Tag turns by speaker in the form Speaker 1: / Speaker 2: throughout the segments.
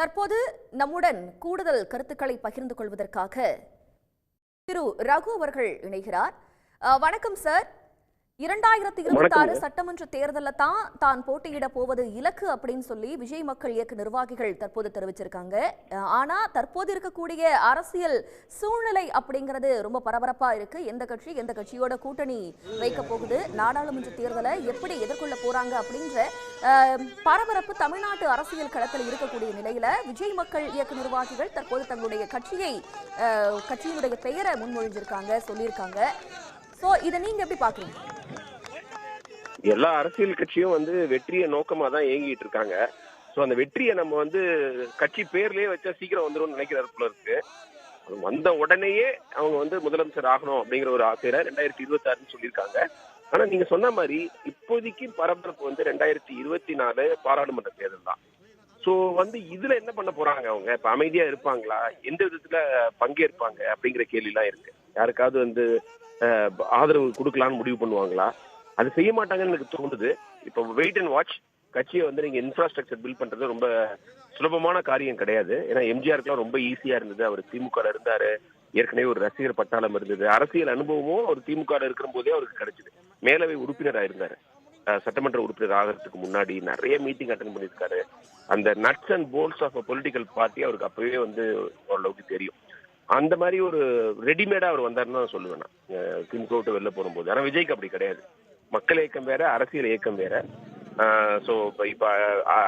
Speaker 1: தற்போது நம்முடன் கூடுதல் கருத்துக்களை பகிர்ந்து கொள்வதற்காக திரு ரகு அவர்கள் இணைகிறார். வணக்கம் சார். இரண்டாயிரத்தி இருபத்தி ஆறு. சட்டமன்ற தேர்தலில் தான் தான் போட்டியிட போவது இலக்கு அப்படின்னு சொல்லி விஜய் மக்கள் இயக்க நிர்வாகிகள் தற்போது தெரிவிச்சிருக்காங்க. ஆனா தற்போது இருக்கக்கூடிய அரசியல் சூழ்நிலை அப்படிங்கிறது ரொம்ப பரபரப்பா இருக்கு. எந்த கட்சி எந்த கட்சியோட கூட்டணி வைக்க போகுது? நாடாளுமன்ற தேர்தலை எப்படி எதிர்கொள்ள போறாங்க அப்படின்ற பரபரப்பு தமிழ்நாட்டு அரசியல் களத்தில் இருக்கக்கூடிய நிலையில விஜய் மக்கள் இயக்க நிர்வாகிகள் தற்போது தங்களுடைய கட்சியை கட்சியினுடைய பெயரை முன்மொழிஞ்சிருக்காங்க சொல்லியிருக்காங்க. சோ இதை நீங்க எப்படி பாக்குறீங்க?
Speaker 2: எல்லா அரசியல் கட்சியும் வந்து வெற்றியை நோக்கமா தான் இயங்கிட்டு இருக்காங்க. ஸோ அந்த வெற்றியை நம்ம வந்து கட்சி பேர்லயே வச்சா சீக்கிரம் வந்துரும்னு நினைக்கிறாரு போல இருக்கு. வந்த உடனேயே அவங்க வந்து முதலமைச்சர் ஆகணும் அப்படிங்கிற ஒரு ஆசையில ரெண்டாயிரத்தி இருபத்தி ஆறுன்னு சொல்லியிருக்காங்க. ஆனா நீங்க சொன்ன மாதிரி இப்போதைக்கு பரபரப்பு வந்து ரெண்டாயிரத்தி இருபத்தி நாலு பாராளுமன்ற தேர்தல் தான். ஸோ வந்து இதுல என்ன பண்ண போறாங்க அவங்க? இப்ப அமைதியா இருப்பாங்களா? எந்த விதத்துல பங்கேற்பாங்க அப்படிங்கிற கேள்விலாம் இருக்கு. யாருக்காவது வந்து ஆதரவு கொடுக்கலான்னு முடிவு பண்ணுவாங்களா? அது செய்ய மாட்டாங்கன்னு எனக்கு தோணுது. இப்போ வெயிட் அண்ட் வாட்ச் கட்சியை வந்து நீங்க இன்ஃப்ராஸ்ட்ரக்சர் பில்ட் பண்றது ரொம்ப சுலபமான காரியம் கிடையாது. ஏன்னா எம்ஜிஆருக்குலாம் ரொம்ப ஈஸியா இருந்தது. அவர் திமுக இருந்தாரு. ஏற்கனவே ஒரு ரசிகர் பட்டாளம் இருந்தது. அரசியல் அனுபவமும் அவர் திமுக இருக்கிற போதே அவருக்கு கிடைச்சது. மேலவை உறுப்பினராக இருந்தாரு. அஹ் சட்டமன்ற உறுப்பினர் ஆகிறதுக்கு முன்னாடி நிறைய மீட்டிங் அட்டன் பண்ணியிருக்காரு. அந்த nuts and bolts of political party அவருக்கு அப்பவே வந்து ஓரளவுக்கு தெரியும். அந்த மாதிரி ஒரு ரெடிமேடா அவர் வந்தாருன்னு தான் சொல்லுவேன் நான். திமுக விட்டு வெளில போகும்போது. ஆனா விஜய்க்கு அப்படி கிடையாது. மக்கள் இயக்கம் வேற அரசியல் இயக்கம் வேற. ஸோ இப்போ இப்போ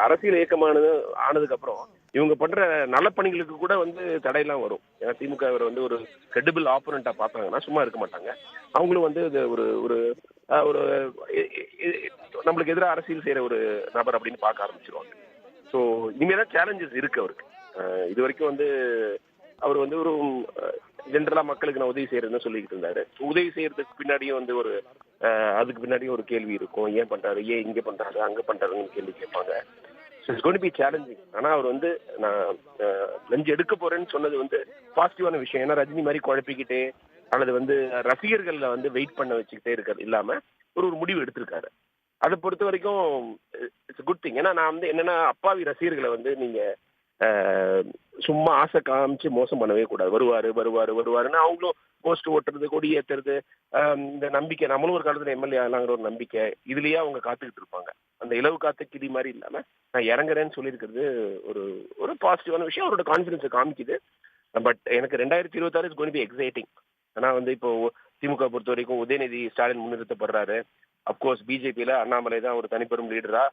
Speaker 2: அரசியல் இயக்கமானது ஆனதுக்கு அப்புறம் இவங்க பண்ற நலப்பணிகளுக்கு கூட வந்து தடையெல்லாம் வரும். ஏன்னா திமுக அவர் வந்து ஒரு கிரெடிபிள் ஆப்போனண்டா பார்த்தாங்கன்னா சும்மா இருக்க மாட்டாங்க. அவங்களும் வந்து இது ஒரு ஒரு ஒரு நம்மளுக்கு எதிராக அரசியல் செய்யற ஒரு நபர் அப்படின்னு பார்க்க ஆரம்பிச்சிருவாங்க. ஸோ இனிமேதான் சேலஞ்சஸ் இருக்கு அவருக்கு. இது வரைக்கும் வந்து அவர் வந்து ஒரு ஜென்ரலா மக்களுக்கு நான் உதவி செய்யறதுன்னு சொல்லிக்கிட்டு இருந்தாரு. உதவி செய்யறதுக்கு பின்னாடியும் வந்து ஒரு அதுக்கு பின்னாடியும் ஒரு கேள்வி இருக்கும். ஏன் பண்றாரு? ஏன் இங்க பண்றாரு? அங்க பண்றாருன்னு கேள்வி கேட்பாங்க. So it's gonna be challenging ஆனா அவர் வந்து நான் லஞ்ச் எடுக்க போறேன்னு சொன்னது வந்து பாசிட்டிவான விஷயம். ஏன்னா ரஜினி மாதிரி குழப்பிக்கிட்டே அல்லது வந்து ரசிகர்கள்ல வந்து வெயிட் பண்ண வச்சுக்கிட்டே இருக்கிறது இல்லாம ஒரு ஒரு முடிவு எடுத்திருக்காரு. அதை பொறுத்த வரைக்கும் இட்ஸ் குட் திங் ஏன்னா நான் வந்து என்னன்னா அப்பாவி ரசிகர்களை வந்து நீங்க சும்மா ஆசை காமிச்சு மோசம் பண்ணவே கூடாது. வருவாரு வருவாரு வருவாருன்னு அவங்களும் போஸ்ட் ஓட்டுறது கொடி ஏத்துறது இந்த நம்பிக்கை நம்மளும் ஒரு காலத்துல எம்எல்ஏ ஆகலாங்கிற ஒரு நம்பிக்கை இதுலயே அவங்க காத்துக்கிட்டு இருப்பாங்க. அந்த இலவு காத்த கிளி மாதிரி இல்லாம நான் இறங்குறேன்னு சொல்லியிருக்கிறது ஒரு ஒரு பாசிட்டிவான விஷயம். அவரோட கான்ஃபிடன்ஸை காமிக்குது. பட் எனக்கு ரெண்டாயிரத்தி இருபத்தாறு இஸ் கோன் பி எக்ஸைட்டிங் ஆனா வந்து இப்போ திமுக பொறுத்த வரைக்கும் உதயநிதி ஸ்டாலின் முன்னிறுத்தப்படுறாரு. அப்கோர்ஸ் பிஜேபியில அண்ணாமலை தான் ஒரு தனிப்பெரும் லீடரா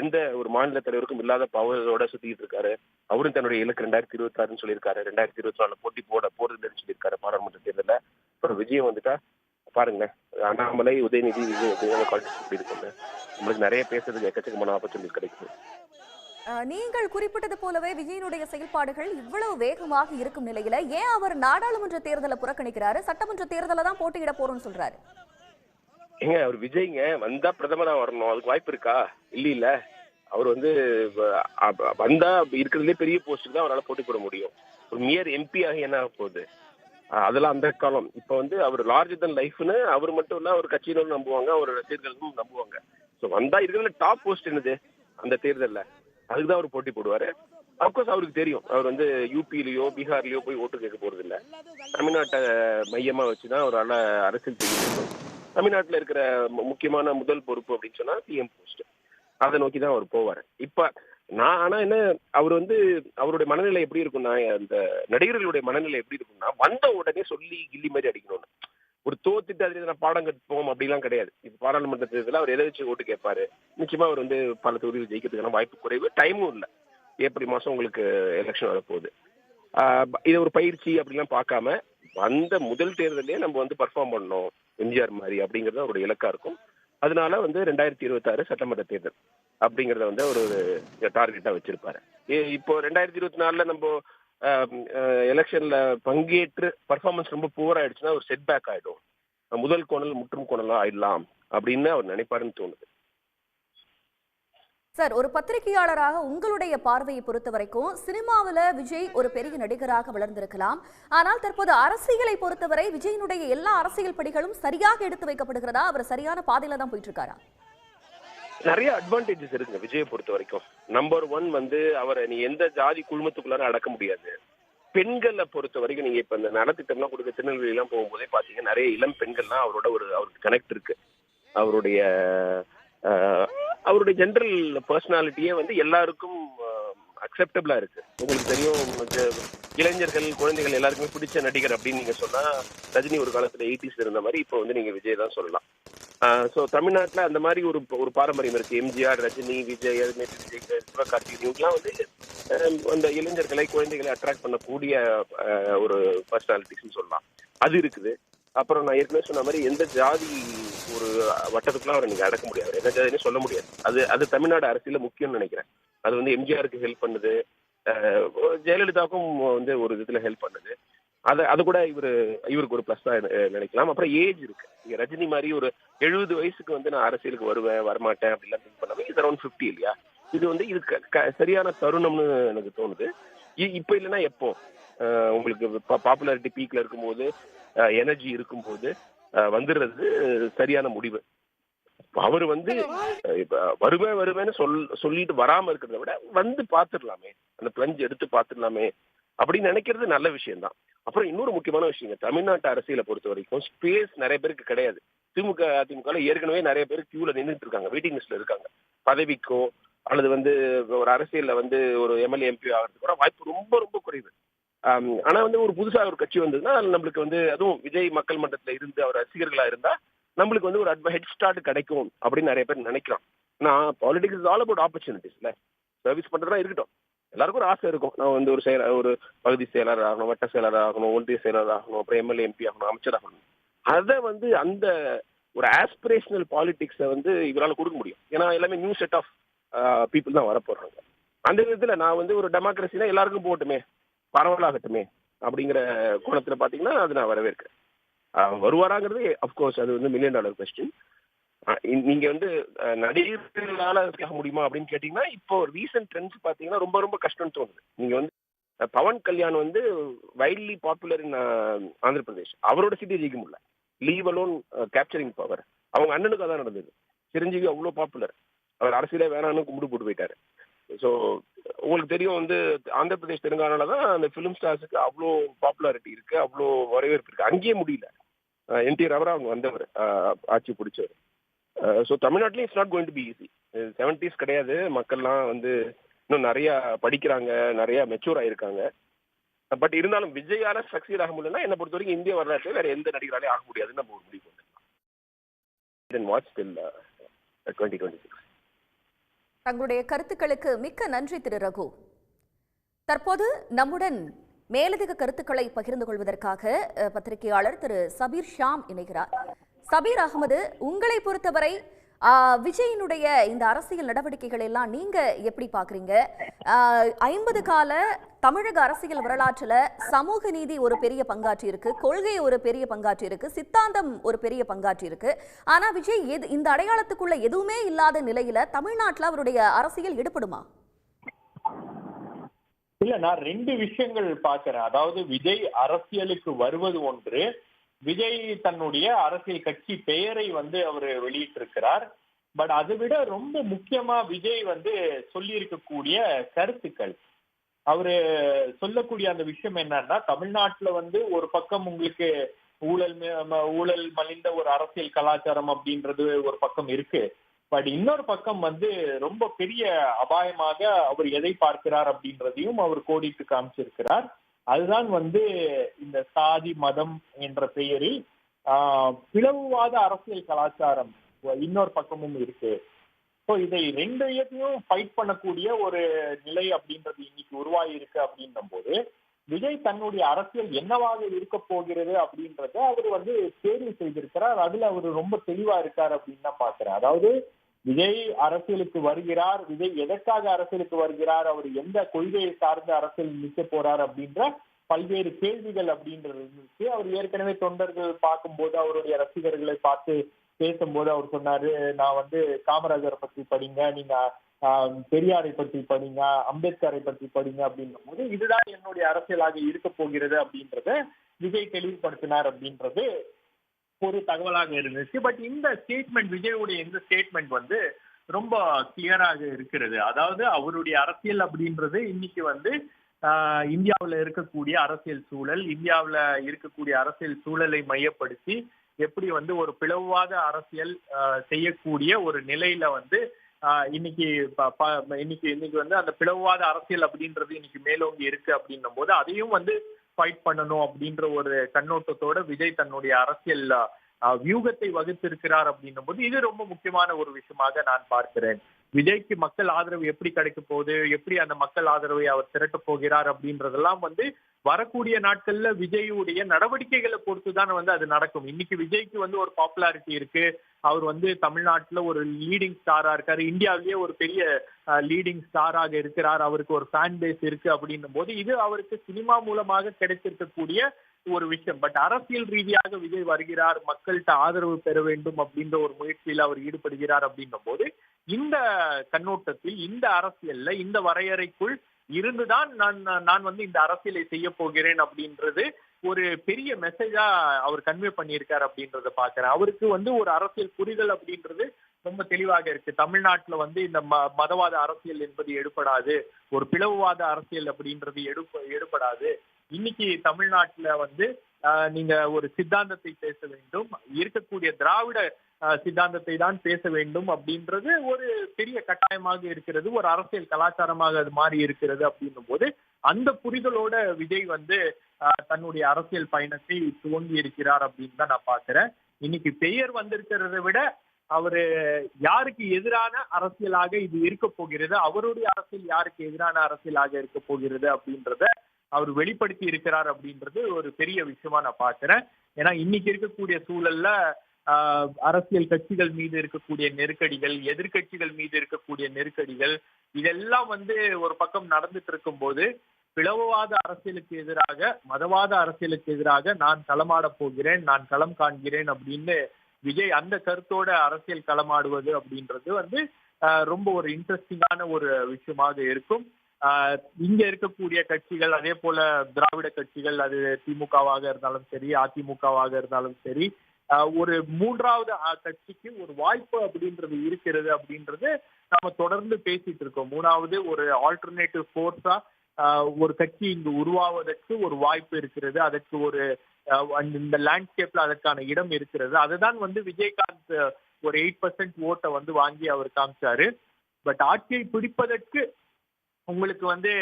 Speaker 2: எந்த ஒரு மாநில தலைவருக்கும் இல்லாத பவரோட சுத்திட்டு இருக்காரு. அவரும் தன்னுடைய இலக்கு ரெண்டாயிரத்தி இருபத்தி ஆறுன்னு சொல்லியிருக்காரு. ரெண்டாயிரத்தி இருபத்தி நாலு போட்டி போட போறது சொல்லியிருக்காரு பாராளுமன்ற தேர்தலில். அப்புறம் விஜயம் வந்துட்டா பாருங்க அண்ணாமலை உதயநிதி விஜய் இருக்குங்க நம்மளுக்கு நிறைய பேசுறதுக்கு எக்கச்சக்கமான ஆப்பர்ச்சுனிட்டி கிடைக்கும்
Speaker 1: நீங்கள் குறிப்பிட்டது போலவே விஜயனுடைய செயல்பாடுகள் இவ்வளவு வேகமாக இருக்கும் நிலையில ஏன் அவர் நாடாளுமன்ற தேர்தலை புறக்கணிக்கிறாரு? சட்டமன்ற தேர்தலை தான் போட்டியிட போறோம்னு சொல்றாரு.
Speaker 2: ஏங்க அவர் விஜய்ங்க வந்தா பிரதமரா வரணும். அதுக்கு வாய்ப்பு இருக்கா? இல்ல இல்ல அவர் வந்து வந்தா இருக்கிறதுலே பெரிய போஸ்ட்டுக்கு தான் அவரால் போட்டி போட முடியும். ஒரு மியர் எம்பி ஆகி என்ன ஆக போகுது? அதெல்லாம் அந்த காலம். இப்ப வந்து அவர் லார்ஜர் தன் லைஃப்னு அவர் மட்டும் இல்ல அவர் கட்சியினரும் நம்புவாங்க அவர் ரசிகர்களும் நம்புவாங்க. ஸோ வந்தா இருக்கிறதுல டாப் போஸ்ட் என்னது? அந்த தேர்தல்ல. அதுக்குதான் அவர் போட்டி போடுவாரு. அப்கோர்ஸ் அவருக்கு தெரியும். அவர் வந்து யூபிலயோ பீகார்லயோ போய் ஓட்டு கேட்க போறது இல்ல தமிழ்நாட்டை மையமா வச்சுதான் அவரால் அரசியல் செய்ய முடியும். தமிழ்நாட்டுல இருக்கிற முக்கியமான முதல் பொறுப்பு அப்படின்னு சொன்னா சிஎம் போஸ்ட் அதை நோக்கி தான் அவர் போவார். இப்ப நான் ஆனா என்ன அவர் வந்து அவருடைய மனநிலை எப்படி இருக்கும்னா அந்த நடிகர்களுடைய மனநிலை எப்படி இருக்கும்னா வந்த உடனே சொல்லி கில்லி மாதிரி அடிக்கணும்னு. ஒரு தோத்துட்டு அதுல நான் பாடம் கட்டுப்போம் அப்படிலாம் கிடையாது. இப்போ பாராளுமன்ற தேர்தலில் அவர் எதை வச்சு ஓட்டு கேட்பாரு? நிச்சயமா அவர் வந்து பல தொகுதிகள் ஜெயிக்கிறதுக்கான வாய்ப்பு குறைவு. டைமும் இல்லை. ஏப்ரல் மாசம் உங்களுக்கு எலெக்ஷன் வரப்போகுது. ஆஹ் இதை ஒரு பயிற்சி அப்படிலாம் பார்க்காம வந்த முதல் தேர்தலே நம்ம வந்து பர்ஃபார்ம் பண்ணோம் எம்ஜிஆர் மாதிரி அப்படிங்கிறது அவருடைய இலக்கா இருக்கும். அதனால வந்து ரெண்டாயிரத்தி இருபத்தாறு சட்டமன்ற தேர்தல் அப்படிங்கறத வந்து அவர் ஒரு டார்கெட்டா வச்சிருப்பாரு. ஏ- இப்போ ரெண்டாயிரத்தி இருபத்தி நாலுல நம்ம எலெக்ஷன்ல பங்கேற்று பர்ஃபார்மன்ஸ் ரொம்ப புவர் ஆயிடுச்சுன்னா ஒரு செட் பேக் ஆயிடும். முதல் கோணல் முற்றும் கோணலாம் ஆயிடலாம் அப்படின்னு அவர் நினைப்பாருன்னு தோணுது.
Speaker 1: சார் ஒரு பத்திரிகையாளராக உங்களுடைய பார்வையை பொறுத்த வரைக்கும் சினிமாவில் விஜய் ஒரு பெரிய நடிகராக வளர்ந்திருக்கலாம். ஆனால் தற்போது அரசியலை பொறுத்தவரை விஜயினுடைய எல்லா அரசியல் படிகளும் சரியாக எடுத்து வைக்கப்படுகிறதா? அவர் சரியான பாதையில தான் போயிட்டு இருக்காரா
Speaker 2: நிறைய அட்வான்டேஜஸ் இருக்குங்க விஜயை பொறுத்த வரைக்கும். நம்பர் ஒன் வந்து அவரை நீ எந்த ஜாதி குழுமத்துக்குள்ளார அடக்க முடியாது. பெண்களை பொறுத்த வரைக்கும் நீங்க இப்ப இந்த நலத்திட்டம்லாம் கொடுக்க திருநெல்வேலி எல்லாம் போகும்போதே பாத்தீங்கன்னா நிறைய இளம் பெண்கள்லாம் அவரோட ஒரு அவருக்கு கனெக்ட் இருக்கு. அவருடைய அவருடைய ஜென்ரல் பர்சனாலிட்டியே வந்து எல்லாருக்கும் அக்செப்டபிளா இருக்கு. உங்களுக்கு தெரியும் இந்த இளைஞர்கள் குழந்தைகள் எல்லாருக்குமே பிடிச்ச நடிகர் அப்படின்னு நீங்க சொன்னா ரஜினி ஒரு காலத்துல எயிட்டிஸ்ல இருந்த மாதிரி இப்போ வந்து நீங்க விஜய் தான் சொல்லலாம். ஸோ தமிழ்நாட்டில் அந்த மாதிரி ஒரு ஒரு பாரம்பரியம் இருக்கு. எம்ஜிஆர் ரஜினி விஜய் அது விஜய் சிவகார்த்திகேயன் இவங்கெல்லாம் வந்து அந்த இளைஞர்களை குழந்தைகளை அட்ராக்ட் பண்ணக்கூடிய ஒரு பர்சனாலிட்டிஸ்னு சொல்லலாம். அது இருக்குது. அப்புறம் நான் ஏற்கனவே சொன்ன மாதிரி எந்த ஜாதி ஒரு வட்டத்துக்குலாம் அவரை நீங்க அடக்க முடியாது. என்ன சொல்ல முடியாது. அது அது தமிழ்நாடு அரசியல முக்கியம்னு நினைக்கிறேன். அது வந்து எம்ஜிஆருக்கு ஹெல்ப் பண்ணுது. ஜெயலலிதாவுக்கும் வந்து ஒரு விதத்துல ஹெல்ப் பண்ணுது. அது அது கூட இவரு இவருக்கு ஒரு ப்ளஸ் தான் நினைக்கலாம். அப்புறம் ஏஜ் இருக்கு. இங்க ரஜினி மாதிரி ஒரு எழுபது வயசுக்கு வந்து நான் அரசியலுக்கு வருவேன் வரமாட்டேன் அப்படிலாம் திங்க் பண்ணாம இது அரௌண்ட் ஃபிஃப்டி இல்லையா? இது வந்து இது க- க- சரியான தருணம்னு எனக்கு தோணுது. இ- இப்ப இல்லைன்னா எப்போ? உங்களுக்கு பாப்புலாரிட்டி பீக்ல இருக்கும்போது எனர்ஜி இருக்கும்போது வந்துடுறது சரியான முடிவு. அவர் வந்து வருவேன் வருவேன்னு சொல் சொல்லிட்டு வராம இருக்கிறத விட வந்து பாத்துடலாமே. அந்த பிளஞ்ச் எடுத்து பாத்துடலாமே. அப்படின்னு நினைக்கிறது நல்ல விஷயம் தான் அப்புறம் இன்னொரு முக்கியமான விஷயங்க தமிழ்நாட்டு அரசியலை பொறுத்த வரைக்கும் ஸ்பேஸ் நிறைய பேருக்கு கிடையாது. திமுக அதிமுக ஏற்கனவே நிறைய பேர் கியூல நின்றுட்டு இருக்காங்க வெயிட்டிங் லிஸ்ட்ல இருக்காங்க. பதவிக்கோ அல்லது வந்து ஒரு அரசியல்ல வந்து ஒரு எம்எல்ஏ எம்பி ஆகிறதுக்கு கூட வாய்ப்பு ரொம்ப ரொம்ப குறைவு. ஆனா வந்து ஒரு புதுசா ஒரு கட்சி வந்ததுன்னா நம்மளுக்கு வந்து அதுவும் விஜய் மக்கள் மன்றத்துல இருந்து அவர் ரசிகர்களா இருந்தா நம்மளுக்கு வந்து ஒரு அட்வ ஹெட் ஸ்டார்ட் கிடைக்கும் அப்படின்னு நிறைய பேர் நினைக்கிறான். நான் பாலிடிக்ஸ் இஸ் ஆல் அபவுட் ஆப்பர்ச்சுனிட்டிஸ்ல சர்வீஸ் பண்றதா இருக்கட்டும். எல்லாருக்கும் ஒரு ஆசை இருக்கும். நான் வந்து ஒரு செயல ஒரு பகுதி செயலர் ஆகணும் வட்ட செயலர் ஆகணும் ஒன்றிய செயலர் ஆகணும் அப்புறம் எம்எல்ஏ எம்பி ஆகணும் அமைச்சர் ஆகணும். அதை வந்து அந்த ஒரு ஆஸ்பிரேஷனல் பாலிடிக்ஸை வந்து இவரால் கொடுக்க முடியும். ஏன்னா எல்லாமே நியூ செட் ஆஃப் பீப்புள் தான் வரப்போறாங்க. அந்த விதத்தில் நான் வந்து ஒரு டெமோக்ரஸினா எல்லாருக்கும் போட்டுமே பரவலாகட்டுமே அப்படிங்கிற கோணத்துல பாத்தீங்கன்னா அது நான் வரவேற்கிறேன். வருவாராங்கிறது அப்கோர்ஸ் அது வந்து மில்லியன் டாலர் கொஸ்டின் நீங்க வந்து நடிகர் நடிகர்களால ஆக முடியுமா அப்படின்னு கேட்டீங்கன்னா இப்போ ரீசெண்ட் ட்ரெண்ட்ஸ் பாத்தீங்கன்னா ரொம்ப ரொம்ப கஷ்டம்னு தோணுது. நீங்க வந்து பவன் கல்யாண் வந்து widely popular in Andhra Pradesh. அவரோட சிட்டி ஜெயிக்க முடியல. லீவ் அலோன் கேப்சரிங் பவர் அவங்க அண்ணனுக்கு அதான் நடந்தது. சிரஞ்சீவி அவ்வளோ பாப்புலர் அவர் அரசியலே வேணான்னு கும்பிடு போட்டு போயிட்டாரு. ஸோ உங்களுக்கு தெரியும் வந்து ஆந்திர பிரதேஷ் தெலுங்கானால தான் அந்த ஃபிலிம் ஸ்டார்ஸுக்கு அவ்வளோ பாப்புலாரிட்டி இருக்கு அவ்வளோ வரவேற்பு இருக்கு. அங்கேயே முடியல. என் டி ரவரா அவங்க வந்தவர் ஆட்சி பிடிச்சவர். ஸோ தமிழ்நாட்டிலையும் it's not going to be easy seventies கிடையாது. மக்கள்லாம் வந்து இன்னும் நிறையா படிக்கிறாங்க நிறைய மெச்சூர் ஆகிருக்காங்க பட் இருந்தாலும் விஜயால சக்சீட் ஆக முடியலன்னா என்னை பொறுத்த வரைக்கும் இந்திய வரலாற்றில் வேற எந்த நடிகராலையும் ஆக முடியாதுன்னு நம்ம ஒரு முடிவு வந்துடலாம் watch till twenty twenty six
Speaker 1: தங்களுடைய கருத்துக்களுக்கு மிக்க நன்றி திரு ரகு. தற்போது நம்முடன் மேலதிக கருத்துக்களை பகிர்ந்து கொள்வதற்காக பத்திரிகையாளர் திரு சபீர் ஷாம் இணைகிறார். சபீர் அகமது உங்களை பொறுத்தவரை விஜயினுடைய இந்த அரசியல் நடவடிக்கைகள் எல்லாம் நீங்க எப்படி பாக்குறீங்க? ஐம்பது கால தமிழக அரசியல் வரலாற்றுல சமூக நீதி ஒரு பெரிய பங்காற்றி இருக்கு கொள்கை ஒரு பெரிய பங்காற்றி இருக்கு சித்தாந்தம் ஒரு பெரிய பங்காற்றி இருக்கு. ஆனா விஜய் எது இந்த அடையாளத்துக்குள்ள எதுவுமே இல்லாத நிலையில தமிழ்நாட்டுல அவருடைய அரசியல் எடுபடுமா?
Speaker 3: இல்ல நான் ரெண்டு விஷயங்கள் பாக்குறேன். அதாவது விஜய் அரசியலுக்கு வருவது ஒன்று விஜய் தன்னுடைய அரசியல் கட்சி பெயரை வந்து அவர் வெளியிட்டிருக்கிறார். பட் அதை விட ரொம்ப முக்கியமா விஜய் வந்து சொல்லி இருக்கக்கூடிய கருத்துக்கள். அவரு சொல்லக்கூடிய அந்த விஷயம் என்னன்னா தமிழ்நாட்டுல வந்து ஒரு பக்கம் உங்களுக்கு ஊழல் ஊழல் மலிந்த ஒரு அரசியல் கலாச்சாரம் அப்படின்றது ஒரு பக்கம் இருக்கு. பட் இன்னொரு பக்கம் வந்து ரொம்ப பெரிய அபாயமாக அவர் எதை பார்க்கிறார் அப்படின்றதையும் அவர் கோடிட்டு காமிச்சிருக்கிறார். அதுதான் வந்து இந்த சாதி மதம் என்ற பெயரில் ஆஹ், பிளவுவாத அரசியல் கலாச்சாரம் இன்னொரு பக்கமும் இருக்கு. ஸோ இதை ரெண்டையத்தையும் ஃபைட் பண்ணக்கூடிய ஒரு நிலை அப்படின்றது இன்னைக்கு உருவாகியிருக்கு அப்படின்ற போது விஜய் தன்னுடைய அரசியல் என்னவாக இருக்க போகிறது அப்படின்றத அவர் வந்து தேர்வு செய்திருக்கிறார். அதுல அவர் ரொம்ப தெளிவா இருக்கார் அப்படின்னு தான் பாக்குறேன் அதாவது விஜய் அரசியலுக்கு வருகிறார் விஜய் எதற்காக அரசியலுக்கு வருகிறார் அவர் எந்த கொள்கையை சார்ந்து அரசியல் நிற்க போறார் அப்படின்ற பல்வேறு கேள்விகள் அப்படின்றது இருந்துச்சு. அவர் ஏற்கனவே தொண்டர்கள் பார்க்கும்போது அவருடைய ரசிகர்களை பார்த்து பேசும்போது அவர் சொன்னாரு நான் வந்து காமராஜரை பத்தி படிங்க நீங்க ஆஹ், பெரியாரை பற்றி படிங்க அம்பேத்கரை பற்றி படிங்க அப்படின்னும் போது இதுதான் என்னுடைய அரசியலாக இருக்க போகிறது அப்படின்றத விஜய் தெளிவுபடுத்தினார் அப்படின்றது ஒரு தகவலாக இருந்துச்சு. பட் இந்த ஸ்டேட்மெண்ட் விஜயுடைய இந்த ஸ்டேட்மெண்ட் வந்து ரொம்ப கிளியராக இருக்கிறது. அதாவது அவருடைய அரசியல் அப்படின்றது இன்னைக்கு வந்து இந்தியாவில் இருக்கக்கூடிய அரசியல் சூழல் இந்தியாவில் இருக்கக்கூடிய அரசியல் சூழலை மையப்படுத்தி எப்படி வந்து ஒரு பிளவுவாத அரசியல் செய்யக்கூடிய ஒரு நிலையில வந்து இன்னைக்கு ப- ப- இன்னைக்கு இன்னைக்கு வந்து அந்த பிளவுவாத அரசியல் அப்படின்றது இன்னைக்கு மேலோங்கி இருக்கு அப்படின்னும் போது அதையும் வந்து ஃபைட் பண்ணணும் அப்படின்ற ஒரு கண்ணோட்டத்தோட விஜய் தன்னுடைய அரசியல் வியூகத்தை வகுத்திருக்கிறார் அப்படின்னும் போது இது ரொம்ப முக்கியமான ஒரு விஷயமாக நான் பார்க்கிறேன். விஜய்க்கு மக்கள் ஆதரவு எப்படி கிடைக்க போகுது? எப்படி அந்த மக்கள் ஆதரவை அவர் திரட்ட போகிறார் அப்படின்றதெல்லாம் வந்து வரக்கூடிய நாட்கள்ல விஜயுடைய நடவடிக்கைகளை பொறுத்து தான் வந்து அது நடக்கும். இன்னைக்கு விஜய்க்கு வந்து ஒரு பாப்புலாரிட்டி இருக்கு. அவர் வந்து தமிழ்நாட்டுல ஒரு லீடிங் ஸ்டாரா இருக்காரு. இந்தியாவிலேயே ஒரு பெரிய லீடிங் ஸ்டாராக இருக்கிறார். அவருக்கு ஒரு ஃபேன் பேஸ் இருக்கு அப்படின்னும் போது இது அவருக்கு சினிமா மூலமாக கிடைத்திருக்கக்கூடிய ஒரு விஷயம். பட் அரசியல் ரீதியாக விஜய் வருகிறார். மக்கள்கிட்ட ஆதரவு பெற வேண்டும் அப்படின்ற ஒரு முயற்சியில் அவர் ஈடுபடுகிறார் அப்படின்னும் போது இந்த கண்ணோட்டத்தில் இந்த அரசியல்ல இந்த வரையறைக்குள் இருந்துதான் நான் நான் வந்து இந்த அரசியலை செய்ய போகிறேன் அப்படின்றது ஒரு பெரிய மெசேஜா அவர் கன்வே பண்ணியிருக்காரு அப்படின்றத பாக்குறேன் அவருக்கு வந்து ஒரு அரசியல் புரிதல் அப்படின்றது ரொம்ப தெளிவாக இருக்கு. தமிழ்நாட்டுல வந்து இந்த ம- மதவாத அரசியல் என்பது எடுபடாது. ஒரு பிளவுவாத அரசியல் அப்படின்றது எடுப்ப எடுபடாது. இன்னைக்கு தமிழ்நாட்டுல வந்து நீங்க ஒரு சித்தாந்தத்தை பேச வேண்டும். இருக்கக்கூடிய திராவிட சித்தாந்தத்தை தான் பேச வேண்டும் அப்படின்றது ஒரு பெரிய கட்டாயமாக இருக்கிறது. ஒரு அரசியல் கலாச்சாரமாக அது மாறி இருக்கிறது அப்படின்னும் போது அந்த புரிதலோட விஜய் வந்து ஆஹ், தன்னுடைய அரசியல் பயணத்தை துவங்கி இருக்கிறார் அப்படின்னு தான் நான் பாக்குறேன் இன்னைக்கு பெயர் வந்திருக்கிறத விட அவரு யாருக்கு எதிரான அரசியலாக இது இருக்க போகிறது? அவருடைய அரசியல் யாருக்கு எதிரான அரசியலாக இருக்க போகிறது அப்படின்றத அவர் வெளிப்படுத்தி இருக்கிறார் அப்படின்றது ஒரு பெரிய விஷயமா நான் பாக்குறேன் ஏன்னா இன்னைக்கு இருக்கக்கூடிய சூழல்ல ஆஹ், அரசியல் கட்சிகள் மீது இருக்கக்கூடிய நெருக்கடிகள் எதிர்கட்சிகள் மீது இருக்கக்கூடிய நெருக்கடிகள் இதெல்லாம் வந்து ஒரு பக்கம் நடந்துட்டு இருக்கும் போது பிளவுவாத அரசியலுக்கு எதிராக மதவாத அரசியலுக்கு எதிராக நான் களமாட போகிறேன் நான் களம் காண்கிறேன் அப்படின்னு விஜய் அந்த கருத்தோட அரசியல் களமாடுவது அப்படின்றது வந்து ஆஹ், ரொம்ப ஒரு இன்ட்ரெஸ்டிங்கான ஒரு விஷயமாக இருக்கும். இங்க இருக்கக்கூடிய கட்சிகள் அதே போல திராவிட கட்சிகள் அது திமுகவாக இருந்தாலும் சரி அதிமுகவாக இருந்தாலும் சரி ஒரு மூன்றாவது கட்சிக்கு ஒரு வாய்ப்பு அப்படின்றது இருக்கிறது அப்படின்றது நம்ம தொடர்ந்து பேசிட்டு இருக்கோம். மூணாவது ஒரு ஆல்டர்னேட்டிவ் ஃபோர்ஸா ஒரு கட்சி இங்கு உருவாவதற்கு ஒரு வாய்ப்பு இருக்கிறது. அதற்கு ஒரு இந்த லேண்ட்ஸ்கேப்ல அதற்கான இடம் இருக்கிறது. அதுதான் வந்து விஜயகாந்த் ஒரு எயிட் பர்சன்ட் ஓட்டை வந்து வாங்கி அவர் காமிச்சாரு. பட் ஆட்சியை பிடிப்பதற்கு உங்களுக்கு வந்து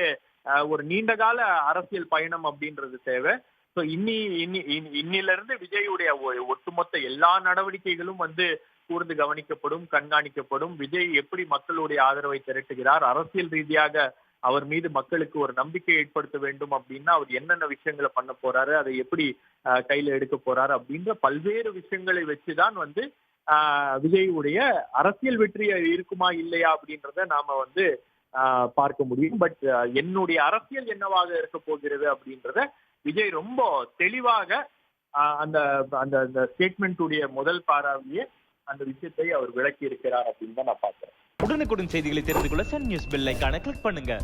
Speaker 3: ஒரு நீண்ட கால அரசியல் பயணம் அப்படின்றது தேவை. ஸோ இன்னி இன்னி இன்னில இருந்து விஜயுடைய ஒ- ஒட்டுமொத்த எல்லா நடவடிக்கைகளும் வந்து கூர்ந்து கவனிக்கப்படும் கண்காணிக்கப்படும். விஜய் எப்படி மக்களுடைய ஆதரவை திரட்டுகிறார் அரசியல் ரீதியாக அவர் மீது மக்களுக்கு ஒரு நம்பிக்கை ஏற்படுத்த வேண்டும் அப்படின்னா அவர் என்னென்ன விஷயங்களை பண்ண போறாரு அதை எப்படி கையில எடுக்க போறாரு அப்படின்ற பல்வேறு விஷயங்களை வச்சுதான் வந்து ஆஹ், உடைய அரசியல் வெற்றி இருக்குமா இல்லையா அப்படின்றத நாம வந்து பார்க்க முடியும். பட் என்னுடைய அரசியல் என்னவாக இருக்க போகிறது அப்படின்றத விஜய் ரொம்ப தெளிவாக ஆஹ், அந்த அந்த அந்த ஸ்டேட்மெண்ட்டுடைய முதல் பாராவிலேயே அந்த விஷயத்தை அவர் விளக்கி இருக்கிறார் அப்படின்னு தான் நான் பார்க்கிறேன்.
Speaker 4: உடனுக்குடன் செய்திகளை தெரிந்து கொள்ள சன் நியூஸ் பெல் ஐகானை கிளிக் பண்ணுங்க.